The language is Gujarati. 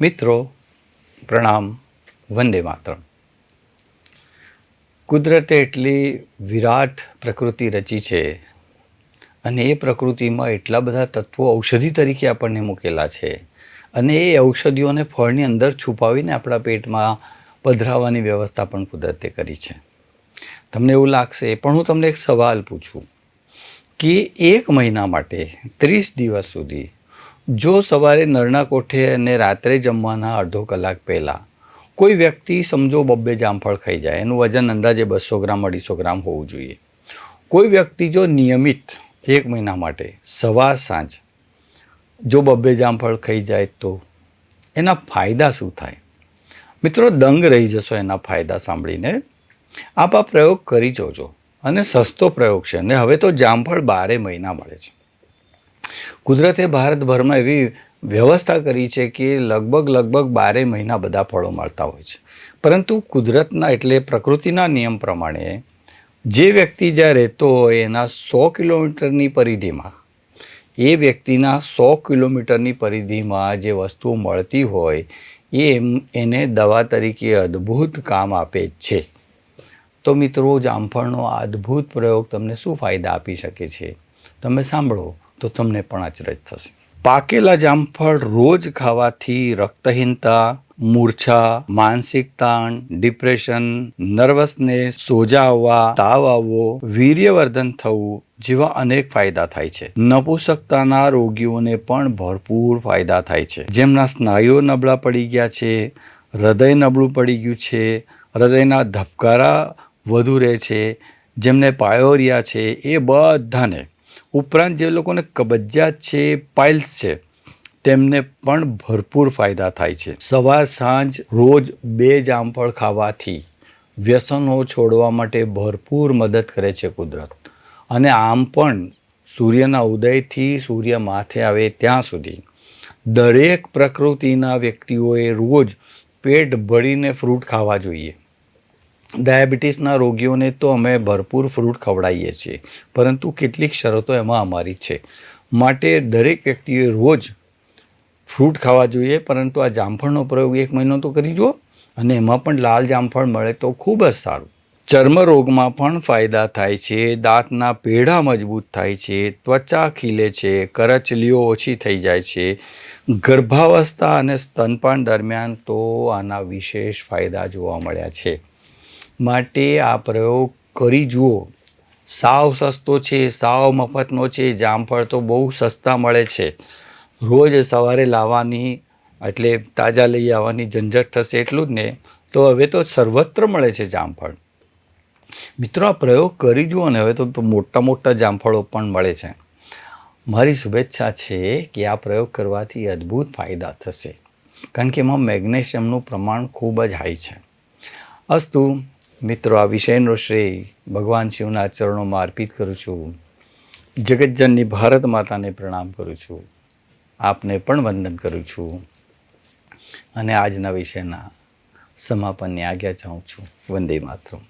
મિત્રો, પ્રણામ, વંદે માતરમ. કુદરતે એટલી વિરાટ પ્રકૃતિ રચી છે અને એ પ્રકૃતિમાં એટલા બધા તત્વો ઔષધિ તરીકે આપણને મૂકેલા છે અને એ ઔષધિઓને ફળની અંદર છુપાવીને આપણા પેટમાં પધરાવવાની વ્યવસ્થા પણ કુદરતે કરી છે. તમને એવું લાગશે, પણ હું તમને એક સવાલ પૂછું કે એક મહિના માટે, ત્રીસ દિવસ સુધી જો સવારે નરના કોઠે અને રાત્રે જમવાના અડધો કલાક પહેલાં કોઈ વ્યક્તિ સમજો બબ્બે જામફળ ખાઈ જાય, એનું વજન અંદાજે બસો ગ્રામ, અઢીસો ગ્રામ હોવું જોઈએ. કોઈ વ્યક્તિ જો નિયમિત એક મહિના માટે સવાર સાંજ જો બબ્બે જામફળ ખાઈ જાય તો એના ફાયદા શું થાય? મિત્રો, દંગ રહી જશો એના ફાયદા સાંભળીને. આપ આ પ્રયોગ કરી જોજો. અને સસ્તો પ્રયોગ છે. અને હવે તો જામફળ બારે મહિના મળે છે. કુદરતે ભારતભરમાં એવી વ્યવસ્થા કરી છે કે લગભગ લગભગ બારે મહિના બધા ફળો મળતા હોય છે. પરંતુ કુદરતના એટલે પ્રકૃતિના નિયમ પ્રમાણે જે વ્યક્તિ જ્યાં રહેતો હોય એના સો કિલોમીટરની પરિધિમાં, એ વ્યક્તિના સો કિલોમીટરની પરિધિમાં જે વસ્તુઓ મળતી હોય, એ એમ, એને દવા તરીકે અદ્ભુત કામ આપે છે. તો મિત્રો, જામફળનો આ અદ્ભુત પ્રયોગ તમને શું ફાયદા આપી શકે છે? તમે સાંભળો. તો તમને પણ અચરજ થશે. પાકેલા જામફળ રોજ ખાવાથી રક્તહીનતા, મૂર્છા, માનસિક તાણ, ડિપ્રેશન, નર્વસનેસ, સોજા આવવા, તાવ આવવો, વીર્યવર્ધન થવું જેવા અનેક ફાયદા થાય છે. નપુસકતાના રોગીઓને પણ ભરપૂર ફાયદા થાય છે. જેમના સ્નાયુઓ નબળા પડી ગયા છે, હૃદય નબળું પડી ગયું છે, હૃદયના ધબકારા વધુ રહે છે, જેમને પાયોરિયા છે, એ બધાને ઉપરાંત જે લોકોને કબજિયાત છે પાઇલ્સ છે, તેમને પણ ભરપૂર ફાયદા થાય છે. સવાર, સાંજ, રોજ બે જામફળ ખાવાથી વ્યસનો છોડવા માટે ભરપૂર મદદ કરે છે કુદરત. અને આમ પણ સૂર્યના ઉદયથી સૂર્ય માથે આવે ત્યાં સુધી. દરેક પ્રકૃતિના વ્યક્તિઓએ રોજ પેટ ભરીને ફ્રૂટ ખાવા જોઈએ. ડાયાબિટીસના રોગીઓને તો અમે ભરપૂર ફ્રૂટ ખવડાવીએ છીએ, પરંતુ કેટલીક શરતો એમાં અમારી છે. માટે દરેક વ્યક્તિએ રોજ ફ્રૂટ ખાવા જોઈએ, પરંતુ આ જામફળનો પ્રયોગ એક મહિનો તો કરી જુઓ, અને એમાં પણ લાલ જામફળ મળે તો ખૂબ જ સારું. ચર્મરોગમાં પણ ફાયદા થાય છે, દાંતના પેઢા મજબૂત થાય છે, ત્વચા ખીલે છે, કરચલીઓ ઓછી થઈ જાય છે. ગર્ભાવસ્થા અને સ્તનપાન દરમિયાન તો આના વિશેષ ફાયદા જોવા મળ્યા છે. માટે આ પ્રયોગ કરી જુઓ. સાવ સસ્તો છે, સાવ મફતનો છે, જામફળ તો બહુ સસ્તા મળે છે. રોજ સવારે લાવવાની, એટલે તાજા લઈ આવવાની ઝંઝટ થશે એટલું જ ને, તો હવે તો સર્વત્ર મળે છે જામફળ. મિત્રો, આ પ્રયોગ કરી જુઓ ને, હવે તો મોટા મોટા જામફળો પણ મળે છે. મારી શુભેચ્છા છે કે આ પ્રયોગ કરવાથી અદ્ભુત ફાયદા થશે. કારણ કે એમાં મેગ્નેશિયમનું પ્રમાણ ખૂબ જ હાઈ છે. અસ્તુ મિત્રો, આ વિષયનો શ્રેય ભગવાન શિવના ચરણોમાં અર્પિત કરું છું. જગતજનની ભારત માતાને પ્રણામ કરું છું. આપને પણ વંદન કરું છું. અને આજના વિષયના સમાપનની આજ્ઞા ચાહું છું. વંદે માતરમ.